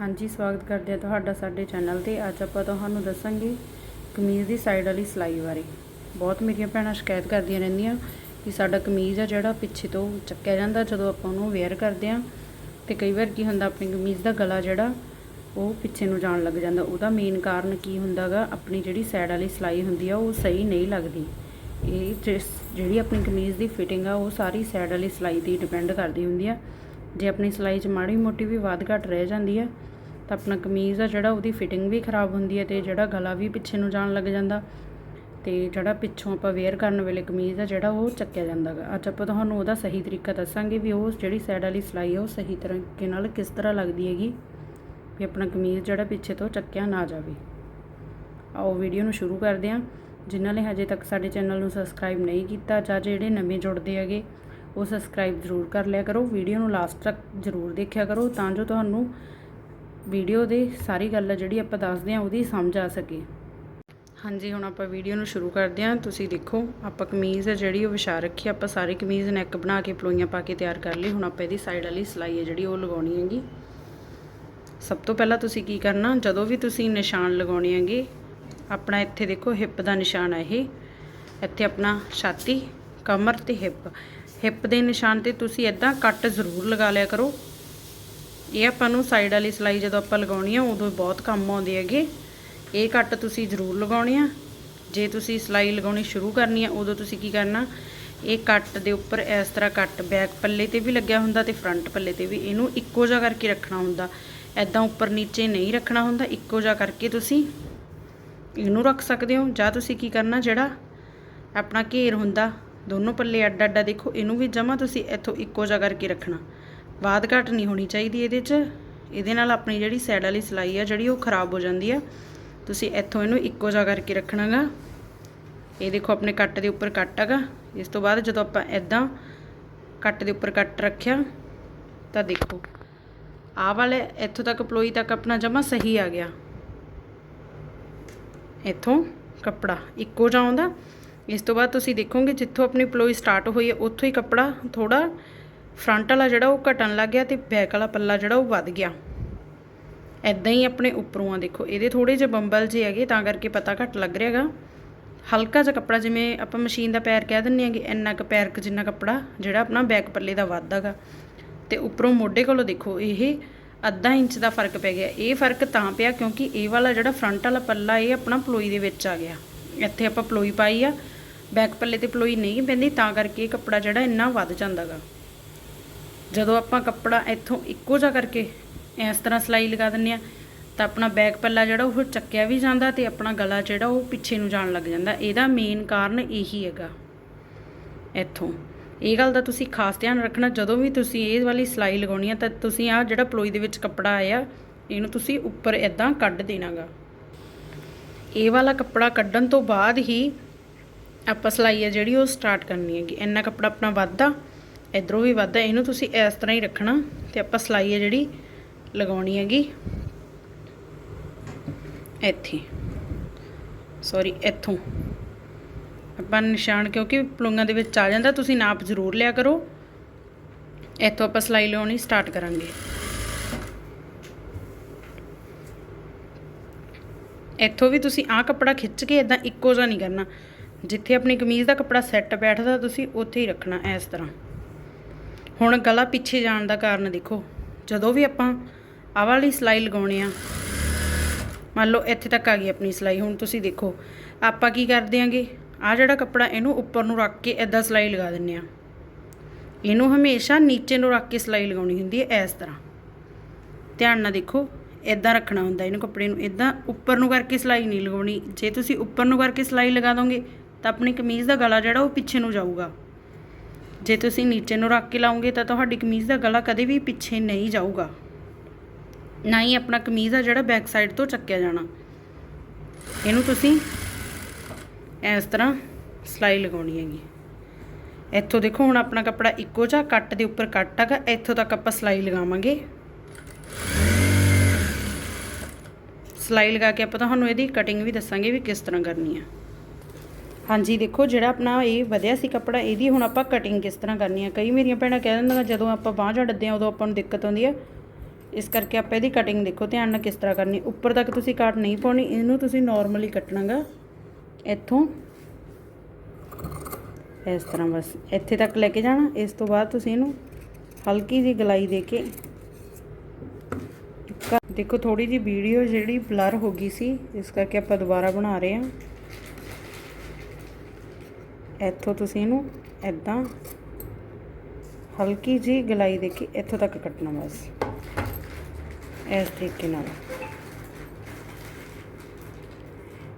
ਹਾਂਜੀ, ਸਵਾਗਤ ਕਰਦੇ ਹਾਂ ਤੁਹਾਡਾ ਸਾਡੇ ਚੈਨਲ ਤੇ। ਅੱਜ ਆਪਾਂ ਤੁਹਾਨੂੰ ਦੱਸਾਂਗੇ ਕਮੀਜ਼ ਦੀ ਸਾਈਡ ਵਾਲੀ ਸਿਲਾਈ ਬਾਰੇ। ਬਹੁਤ ਮੇਰੀਆਂ ਭੈਣਾਂ ਸ਼ਿਕਾਇਤ ਕਰਦੀਆਂ ਰਹਿੰਦੀਆਂ ਕਿ ਸਾਡਾ ਕਮੀਜ਼ ਆ ਜਿਹੜਾ ਪਿੱਛੇ ਤੋਂ ਚੱਕਿਆ ਜਾਂਦਾ ਜਦੋਂ ਆਪਾਂ ਉਹਨੂੰ ਵੇਅਰ ਕਰਦੇ ਹਾਂ। ਤੇ ਕਈ ਵਾਰ ਕੀ ਹੁੰਦਾ, ਆਪਣੀ ਕਮੀਜ਼ ਦਾ ਗਲਾ ਜਿਹੜਾ ਉਹ ਪਿੱਛੇ ਨੂੰ ਜਾਣ ਲੱਗ ਜਾਂਦਾ। ਉਹਦਾ ਮੇਨ ਕਾਰਨ ਕੀ ਹੁੰਦਾਗਾ, ਆਪਣੀ ਜਿਹੜੀ ਸਾਈਡ ਵਾਲੀ ਸਿਲਾਈ ਹੁੰਦੀ ਆ, ਉਹ ਸਹੀ ਨਹੀਂ ਲੱਗਦੀ। ਇਹ ਜਿਸ ਜਿਹੜੀ ਆਪਣੀ ਕਮੀਜ਼ ਦੀ ਫਿਟਿੰਗ ਆ, ਉਹ ਸਾਰੀ ਸਾਈਡ ਵਾਲੀ ਸਿਲਾਈ ਤੇ ਡਿਪੈਂਡ ਕਰਦੀ ਹੁੰਦੀ ਆ। ਜੇ ਆਪਣੀ ਸਿਲਾਈ 'ਚ ਮਾੜੀ ਮੋਟੀ ਵੀ ਵਾਧ ਘਟ ਰਹਿ ਜਾਂਦੀ ਹੈ, ਤਾਂ ਆਪਣਾ ਕਮੀਜ਼ ਆ ਜਿਹੜਾ ਉਹਦੀ ਫਿਟਿੰਗ ਵੀ ਖਰਾਬ ਹੁੰਦੀ ਹੈ ਤੇ ਜਿਹੜਾ ਗਲਾ ਵੀ ਪਿੱਛੇ ਨੂੰ ਜਾਣ ਲੱਗ ਜਾਂਦਾ। ਤੇ ਜਿਹੜਾ ਪਿੱਛੋਂ ਆਪਾਂ ਵੇਅਰ ਕਰਨ ਵੇਲੇ ਕਮੀਜ਼ ਆ ਜਿਹੜਾ ਉਹ ਚੱਕਿਆ ਜਾਂਦਾ ਗਾ। ਅੱਜ ਆਪਾਂ ਤੁਹਾਨੂੰ ਉਹਦਾ ਸਹੀ ਤਰੀਕਾ ਦੱਸਾਂਗੇ ਵੀ ਉਹ ਜਿਹੜੀ ਸਾਈਡ ਵਾਲੀ ਸਿਲਾਈ ਆ ਉਹ ਸਹੀ ਤਰੀਕੇ ਨਾਲ ਕਿਸ ਤਰ੍ਹਾਂ ਲੱਗਦੀ ਹੈਗੀ, ਵੀ ਆਪਣਾ ਕਮੀਜ਼ ਜਿਹੜਾ ਪਿੱਛੇ ਤੋਂ ਚੱਕਿਆ ਨਾ ਜਾਵੇ। ਆਓ ਵੀਡੀਓ ਨੂੰ ਸ਼ੁਰੂ ਕਰਦੇ ਹਾਂ। ਜਿਨ੍ਹਾਂ ਨੇ ਹਜੇ ਤੱਕ ਸਾਡੇ ਚੈਨਲ ਨੂੰ ਸਬਸਕ੍ਰਾਈਬ ਨਹੀਂ ਕੀਤਾ ਜਾਂ ਜਿਹੜੇ ਨਵੇਂ ਜੁੜਦੇ ਹੈਗੇ ਉਹ ਸਬਸਕ੍ਰਾਈਬ ਜ਼ਰੂਰ ਕਰ ਲਿਆ ਕਰੋ। ਵੀਡੀਓ ਨੂੰ ਲਾਸਟ ਤੱਕ ਜ਼ਰੂਰ ਦੇਖਿਆ ਕਰੋ ਤਾਂ ਜੋ ਤੁਹਾਨੂੰ ਵੀਡੀਓ ਦੇ ਸਾਰੀ ਗੱਲ ਜਿਹੜੀ ਆਪਾਂ ਦੱਸਦੇ ਹਾਂ ਉਹਦੀ ਸਮਝ ਆ ਸਕੇ। ਹਾਂਜੀ, ਹੁਣ ਆਪਾਂ ਵੀਡੀਓ ਨੂੰ ਸ਼ੁਰੂ ਕਰਦੇ ਹਾਂ। ਤੁਸੀਂ ਦੇਖੋ, ਆਪਾਂ ਕਮੀਜ਼ ਹੈ ਜਿਹੜੀ ਉਹ ਵਿਛਾ ਰੱਖੀ ਆਪਾਂ ਸਾਰੀ ਕਮੀਜ਼ ਨੈਕ ਬਣਾ ਕੇ ਪਲੋਈਆਂ ਪਾ ਕੇ ਤਿਆਰ ਕਰ ਲਈ। ਹੁਣ ਆਪਾਂ ਇਹਦੀ ਸਾਈਡ ਵਾਲੀ ਸਿਲਾਈ ਹੈ ਜਿਹੜੀ ਉਹ ਲਗਾਉਣੀ ਹੈਗੀ। ਸਭ ਤੋਂ ਪਹਿਲਾਂ ਤੁਸੀਂ ਕੀ ਕਰਨਾ, ਜਦੋਂ ਵੀ ਤੁਸੀਂ ਨਿਸ਼ਾਨ ਲਗਾਉਣੇ ਹੈਗੇ, ਆਪਣਾ ਇੱਥੇ ਦੇਖੋ ਹਿੱਪ ਦਾ ਨਿਸ਼ਾਨ ਹੈ ਇਹ। ਇੱਥੇ ਆਪਣਾ ਛਾਤੀ, ਕਮਰ ਤੇ ਹਿੱਪ ਹਿੱਪ ਦੇ ਨਿਸ਼ਾਨ ਤੇ ਤੁਸੀਂ ਇਦਾਂ ਕੱਟ ਜ਼ਰੂਰ ਲਗਾ ਲਿਆ ਕਰੋ। ਇਹ ਆਪਾਂ ਨੂੰ ਸਾਈਡ ਵਾਲੀ ਸਿਲਾਈ ਜਦੋਂ ਆਪਾਂ ਲਗਾਉਣੀ ਆ, ਉਦੋਂ ਬਹੁਤ ਕੰਮ ਆਉਂਦੇ ਹੈਗੇ। ਇਹ ਕੱਟ ਤੁਸੀਂ ਜ਼ਰੂਰ ਲਗਾਉਣੇ ਆ। ਜੇ ਤੁਸੀਂ ਸਿਲਾਈ ਲਗਾਉਣੀ ਸ਼ੁਰੂ ਕਰਨੀ ਆ, ਉਦੋਂ ਤੁਸੀਂ ਕੀ ਕਰਨਾ, ਇਹ ਕੱਟ ਦੇ ਉੱਪਰ ਇਸ ਤਰ੍ਹਾਂ ਕੱਟ ਬੈਕ ਪੱਲੇ ਤੇ ਵੀ ਲੱਗਿਆ ਹੁੰਦਾ ਤੇ ਫਰੰਟ ਪੱਲੇ ਤੇ ਵੀ। ਇਹਨੂੰ ਇੱਕੋ ਜਿਹਾ ਕਰਕੇ ਰੱਖਣਾ ਹੁੰਦਾ। ਐਦਾਂ ਉੱਪਰ ਨੀਚੇ ਨਹੀਂ ਰੱਖਣਾ ਹੁੰਦਾ, ਇੱਕੋ ਜਿਹਾ ਕਰਕੇ ਤੁਸੀਂ ਇਹਨੂੰ ਰੱਖ ਸਕਦੇ ਹੋ। ਜਾਂ ਤੁਸੀਂ ਕੀ ਕਰਨਾ, ਜਿਹੜਾ ਆਪਣਾ ਘੇਰ ਹੁੰਦਾ ਦੋਨੋਂ ਪੱਲੇ ਅੱਡ ਅੱਡਾ ਦੇਖੋ, ਇਹਨੂੰ ਵੀ ਜਮਾ ਤੁਸੀਂ ਇੱਥੋਂ ਇੱਕੋ ਜਿਹਾ ਕਰਕੇ ਰੱਖਣਾ। ਬਾਦ ਘਟ ਨਹੀਂ ਹੋਣੀ ਚਾਹੀਦੀ ਇਹਦੇ 'ਚ। ਇਹਦੇ ਨਾਲ ਆਪਣੀ ਜਿਹੜੀ ਸਾਈਡ ਵਾਲੀ ਸਿਲਾਈ ਆ, ਜਿਹੜੀ ਉਹ ਖਰਾਬ ਹੋ ਜਾਂਦੀ ਆ। ਤੁਸੀਂ ਇੱਥੋਂ ਇਹਨੂੰ ਇੱਕੋ ਜਿਹਾ ਕਰਕੇ ਰੱਖਣਾਗਾ। ਇਹ ਦੇਖੋ, ਆਪਣੇ ਕੱਟ ਦੇ ਉੱਪਰ ਕੱਟ ਹੈਗਾ ਇਸ ਤੋਂ ਬਾਅਦ ਜਦੋਂ ਆਪਾਂ ਇਦਾਂ ਕੱਟ ਦੇ ਉੱਪਰ ਕੱਟ ਰੱਖਿਆ, ਤਾਂ ਦੇਖੋ, ਆਹ ਵਾਲੇ ਇੱਥੋਂ ਤੱਕ ਪਲੋਈ ਤੱਕ ਆਪਣਾ ਜਮਾ ਸਹੀ ਆ ਗਿਆ। ਇੱਥੋਂ ਕੱਪੜਾ ਇੱਕੋ ਜਿਹਾ ਆਉਂਦਾ। ਇਸ ਤੋਂ ਬਾਅਦ ਤੁਸੀਂ ਦੇਖੋਗੇ ਜਿੱਥੋਂ ਆਪਣੀ ਪਲੋਈ ਸਟਾਰਟ ਹੋਈ ਹੈ, ਉੱਥੋਂ ਹੀ ਕੱਪੜਾ ਥੋੜਾ ਫਰੰਟ ਵਾਲਾ ਜਿਹੜਾ ਉਹ ਘਟਣ ਲੱਗ ਗਿਆ ਤੇ ਬੈਕ ਵਾਲਾ ਪੱਲਾ ਜਿਹੜਾ ਉਹ ਵੱਧ ਗਿਆ। ਐਦਾਂ ਹੀ ਆਪਣੇ ਉੱਪਰੋਂ ਆ ਦੇਖੋ, ਇਹਦੇ ਥੋੜੇ ਜਿਹੇ ਬੰਬਲ ਜੇ ਹੈਗੇ, ਤਾਂ ਕਰਕੇ ਪਤਾ ਘੱਟ ਲੱਗ ਰਿਹਾਗਾ ਹਲਕਾ ਜਿਹਾ ਕੱਪੜਾ ਜਿਵੇਂ ਆਪਾਂ ਮਸ਼ੀਨ ਦਾ ਪੈਰ ਕਹਿ ਦਿੰਨੇ ਆਗੇ ਇੰਨਾ ਕੁ ਪੈਰ ਕੁ ਜਿੰਨਾ ਕੱਪੜਾ ਜਿਹੜਾ ਆਪਣਾ ਬੈਕ ਪੱਲੇ ਦਾ ਵੱਧਦਾਗਾ ਤੇ ਉੱਪਰੋਂ ਮੋਢੇ ਕੋਲੋਂ ਦੇਖੋ, ਇਹ ਅੱਧਾ ਇੰਚ ਦਾ ਫ਼ਰਕ ਪੈ ਗਿਆ। ਇਹ ਫ਼ਰਕ ਤਾਂ ਪਿਆ ਕਿਉਂਕਿ ਇਹ ਵਾਲਾ ਜਿਹੜਾ ਫਰੰਟ ਵਾਲਾ ਪੱਲਾ, ਇਹ ਆਪਣਾ ਪਲੋਈ ਦੇ ਵਿੱਚ ਆ ਗਿਆ। ਇੱਥੇ ਆਪਾਂ ਪਲੋਈ ਪਾਈ ਆ ਬੈਕ ਪੱਲੇ ਤੇ ਪਲੋਈ ਨਹੀਂ ਪੈਂਦੀ ਤਾਂ ਕਰਕੇ ਕੱਪੜਾ ਜਿਹੜਾ ਇੰਨਾ ਵੱਧ ਜਾਂਦਾਗਾ। ਜਦੋਂ ਆਪਾਂ ਕੱਪੜਾ ਇੱਥੋਂ ਇੱਕੋ ਜਿਹਾ ਕਰਕੇ ਇਸ ਤਰ੍ਹਾਂ ਸਿਲਾਈ ਲਗਾ ਦਿੰਨੇ ਆ ਤਾਂ ਆਪਣਾ ਬੈਕ ਪੱਲਾ ਜਿਹੜਾ ਉਹ ਚੱਕਿਆ ਵੀ ਜਾਂਦਾ ਤੇ ਆਪਣਾ ਗਲਾ ਜਿਹੜਾ ਉਹ ਪਿੱਛੇ ਨੂੰ ਜਾਣ ਲੱਗ ਜਾਂਦਾ। ਇਹਦਾ ਮੇਨ ਕਾਰਨ ਇਹੀ ਹੈਗਾ ਇੱਥੋਂ। ਇਹ ਗੱਲ ਦਾ ਤੁਸੀਂ ਖਾਸ ਧਿਆਨ ਰੱਖਣਾ, ਜਦੋਂ ਵੀ ਤੁਸੀਂ ਇਹ ਵਾਲੀ ਸਿਲਾਈ ਲਗਾਉਣੀ ਆ, ਤਾਂ ਤੁਸੀਂ ਆ ਜਿਹੜਾ ਪਲੋਈ ਦੇ ਵਿੱਚ ਕੱਪੜਾ ਆਇਆ, ਇਹਨੂੰ ਤੁਸੀਂ ਉੱਪਰ ਇਦਾਂ ਕੱਢ ਦੇਣਾਗਾ। ਇਹ ਵਾਲਾ ਕੱਪੜਾ ਕੱਢਣ ਤੋਂ ਬਾਅਦ ਹੀ ਆਪਾਂ ਸਿਲਾਈ ਹੈ ਜਿਹੜੀ ਉਹ ਸਟਾਰਟ ਕਰਨੀ ਹੈਗੀ। ਇੰਨਾ ਕੱਪੜਾ ਆਪਣਾ ਵੱਧਦਾ ਇਧਰੋਂ ਵੀ ਵੱਧਦਾ ਇਹਨੂੰ ਤੁਸੀਂ ਇਸ ਤਰ੍ਹਾਂ ਹੀ ਰੱਖਣਾ ਤੇ ਆਪਾਂ ਸਿਲਾਈ ਹੈ ਜਿਹੜੀ ਲਗਾਉਣੀ ਹੈਗੀ ਇੱਥੇ। ਸੌਰੀ ਇੱਥੋਂ। ਆਪਾਂ ਨਿਸ਼ਾਨ ਕਿਉਂਕਿ ਪਲੂੰਗਾਂ ਦੇ ਵਿੱਚ ਆ ਜਾਂਦਾ, ਤੁਸੀਂ ਨਾਪ ਜ਼ਰੂਰ ਲਿਆ ਕਰੋ। ਇੱਥੋਂ ਆਪਾਂ ਸਿਲਾਈ ਲਾਉਣੀ ਸਟਾਰਟ ਕਰਾਂਗੇ। ਇੱਥੋਂ ਵੀ ਤੁਸੀਂ ਆਹ ਕੱਪੜਾ ਖਿੱਚ ਕੇ ਇਦਾਂ ਇੱਕੋ ਜਿਹਾ ਨਹੀਂ ਕਰਨਾ। ਜਿੱਥੇ ਆਪਣੀ ਕਮੀਜ਼ ਦਾ ਕੱਪੜਾ ਸੈੱਟ ਬੈਠਦਾ, ਤੁਸੀਂ ਉੱਥੇ ਹੀ ਰੱਖਣਾ ਇਸ ਤਰ੍ਹਾਂ। ਹੁਣ ਗਲਾ ਪਿੱਛੇ ਜਾਣ ਦਾ ਕਾਰਨ ਦੇਖੋ, ਜਦੋਂ ਵੀ ਆਪਾਂ ਆਹ ਵਾਲੀ ਸਿਲਾਈ ਲਗਾਉਣੇ ਆ, ਮੰਨ ਲਓ ਇੱਥੇ ਤੱਕ ਆ ਗਈ ਆਪਣੀ ਸਿਲਾਈ, ਹੁਣ ਤੁਸੀਂ ਦੇਖੋ, ਆਪਾਂ ਕੀ ਕਰਦੇ ਆਂਗੇ? ਆ ਜਿਹੜਾ ਕੱਪੜਾ ਇਹਨੂੰ ਉੱਪਰ ਨੂੰ ਰੱਖ ਕੇ ਇਦਾਂ ਸਿਲਾਈ ਲਗਾ ਦਿੰਨੇ ਆ। ਇਹਨੂੰ ਹਮੇਸ਼ਾ ਨੀਚੇ ਨੂੰ ਰੱਖ ਕੇ ਸਿਲਾਈ ਲਗਾਉਣੀ ਹੁੰਦੀ ਹੈ ਇਸ ਤਰ੍ਹਾਂ। ਧਿਆਨ ਨਾਲ ਦੇਖੋ, ਇਦਾਂ ਰੱਖਣਾ ਹੁੰਦਾ, ਇਹਨੂੰ ਕੱਪੜੇ ਨੂੰ ਇਦਾਂ ਉੱਪਰ ਨੂੰ ਕਰਕੇ ਸਿਲਾਈ ਨਹੀਂ ਲਗਾਉਣੀ। ਜੇ ਤੁਸੀਂ ਉੱਪਰ ਨੂੰ ਕਰਕੇ ਸਿਲਾਈ ਲਗਾ ਦੋਗੇ ਤਾਂ ਆਪਣੀ ਕਮੀਜ਼ ਦਾ ਗਲਾ ਜਿਹੜਾ ਉਹ ਪਿੱਛੇ ਨੂੰ ਜਾਊਗਾ। ਜੇ ਤੁਸੀਂ ਨੀਚੇ ਨੂੰ ਰੱਖ ਕੇ ਲਾਓਗੇ ਤਾਂ ਤੁਹਾਡੀ ਕਮੀਜ਼ ਦਾ ਗਲਾ ਕਦੇ ਵੀ ਪਿੱਛੇ ਨਹੀਂ ਜਾਊਗਾ। ਨਾ ਹੀ ਆਪਣਾ ਕਮੀਜ਼ ਆ ਜਿਹੜਾ ਬੈਕ ਸਾਈਡ ਤੋਂ ਚੱਕਿਆ ਜਾਣਾ। ਇਹਨੂੰ ਤੁਸੀਂ ਇਸ ਤਰ੍ਹਾਂ ਸਿਲਾਈ ਲਗਾਉਣੀ ਹੈਗੀ। ਇੱਥੋਂ ਦੇਖੋ ਹੁਣ ਆਪਣਾ ਕੱਪੜਾ ਇੱਕੋ ਜਿਹਾ ਕੱਟ ਦੇ ਉੱਪਰ ਕੱਟ ਹੈਗਾ, ਇੱਥੋਂ ਤੱਕ ਆਪਾਂ ਸਿਲਾਈ ਲਗਾਵਾਂਗੇ। ਸਿਲਾਈ ਲਗਾ ਕੇ ਆਪਾਂ ਤੁਹਾਨੂੰ ਇਹਦੀ ਕਟਿੰਗ ਵੀ ਦੱਸਾਂਗੇ ਵੀ ਕਿਸ ਤਰ੍ਹਾਂ ਕਰਨੀ ਹੈ ਹਾਂਜੀ, ਦੇਖੋ, ਜਿਹੜਾ ਆਪਣਾ ਇਹ ਵਧਿਆ ਸੀ ਕੱਪੜਾ, ਇਹਦੀ ਹੁਣ ਆਪਾਂ ਕਟਿੰਗ ਕਿਸ ਤਰ੍ਹਾਂ ਕਰਨੀ ਆ? ਕਈ ਮੇਰੀਆਂ ਭੈਣਾਂ ਕਹਿ ਦਿੰਦੀਆਂ, ਜਦੋਂ ਆਪਾਂ ਬਾਂਹ ਝੜਦੇ ਆ, ਉਦੋਂ ਆਪਾਂ ਨੂੰ ਦਿੱਕਤ ਆਉਂਦੀ ਹੈ ਇਸ ਕਰਕੇ ਆਪਾਂ ਇਹਦੀ ਕਟਿੰਗ ਦੇਖੋ, ਧਿਆਨ ਨਾਲ ਕਿਸ ਤਰ੍ਹਾਂ ਕਰਨੀ। ਉੱਪਰ ਤੱਕ ਤੁਸੀਂ ਕੱਟ ਨਹੀਂ ਪਾਉਣੀ, ਇਹਨੂੰ ਤੁਸੀਂ ਨਾਰਮਲੀ ਕੱਟਣਾਗਾ। ਇੱਥੋਂ, ਇਸ ਤਰ੍ਹਾਂ ਬਸ। ਇੱਥੇ ਤੱਕ ਲੈ ਕੇ ਜਾਣਾ, ਇਸ ਤੋਂ ਬਾਅਦ ਤੁਸੀਂ ਇਹਨੂੰ ਹਲਕੀ ਜਿਹੀ ਗਲਾਈ ਦੇ ਕੇ ਦੇਖੋ ਥੋੜੀ ਜਿਹੀ ਵੀਡੀਓ ਜਿਹੜੀ ਬਲਰ ਹੋ ਗਈ ਸੀ, ਇਸ ਕਰਕੇ ਆਪਾਂ ਦੁਬਾਰਾ ਬਣਾ ਰਹੇ ਹਾਂ ਇੱਥੋਂ ਤੁਸੀਂ ਇਹਨੂੰ ਐਦਾਂ ਹਲਕੀ ਜਿਹੀ ਗਲਾਈ ਦੇ ਕੇ ਇੱਥੋਂ ਤੱਕ ਕੱਟਣਾ ਬਸ। ਇਸ ਤਰੀਕੇ ਨਾਲ।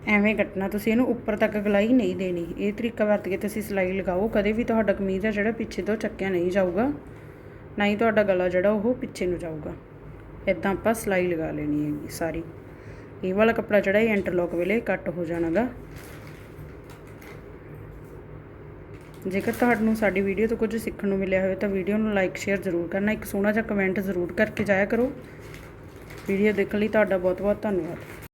ਐਵੇਂ ਕੱਟਣਾ, ਤੁਸੀਂ ਇਹਨੂੰ ਉੱਪਰ ਤੱਕ ਗਲਾਈ ਨਹੀਂ ਦੇਣੀ। ਇਹ ਤਰੀਕਾ ਵਰਤ ਕੇ ਤੁਸੀਂ ਸਿਲਾਈ ਲਗਾਓ। ਕਦੇ ਵੀ ਤੁਹਾਡਾ ਕਮੀਜ਼ ਆ ਜਿਹੜਾ ਪਿੱਛੇ ਤੋਂ ਚੱਕਿਆ ਨਹੀਂ ਜਾਊਗਾ ਨਾ ਹੀ ਤੁਹਾਡਾ ਗਲਾ ਜਿਹੜਾ ਉਹ ਪਿੱਛੇ ਨੂੰ ਜਾਊਗਾ। ਇਦਾਂ ਆਪਾਂ ਸਿਲਾਈ ਲਗਾ ਲੈਣੀ ਹੈਗੀ ਸਾਰੀ। ਇਹ ਵਾਲਾ ਕੱਪੜਾ ਜਿਹੜਾ ਇਹ ਇੰਟਰਲੌਕ ਵੇਲੇ ਕੱਟ ਹੋ ਜਾਣਾਗਾ। ਜੇਕਰ ਤੁਹਾਨੂੰ ਸਾਡੀ ਵੀਡੀਓ ਤੋਂ ਕੁਝ ਸਿੱਖਣ ਨੂੰ ਮਿਲਿਆ ਹੋਵੇ ਤਾਂ ਵੀਡੀਓ ਨੂੰ ਲਾਈਕ ਸ਼ੇਅਰ ਜ਼ਰੂਰ ਕਰਨਾ। ਇੱਕ ਸੋਹਣਾ ਜਿਹਾ ਕਮੈਂਟ ਜ਼ਰੂਰ ਕਰਕੇ ਜਾਇਆ ਕਰੋ। ਵੀਡੀਓ ਦੇਖਣ ਲਈ ਤੁਹਾਡਾ ਬਹੁਤ ਬਹੁਤ ਧੰਨਵਾਦ।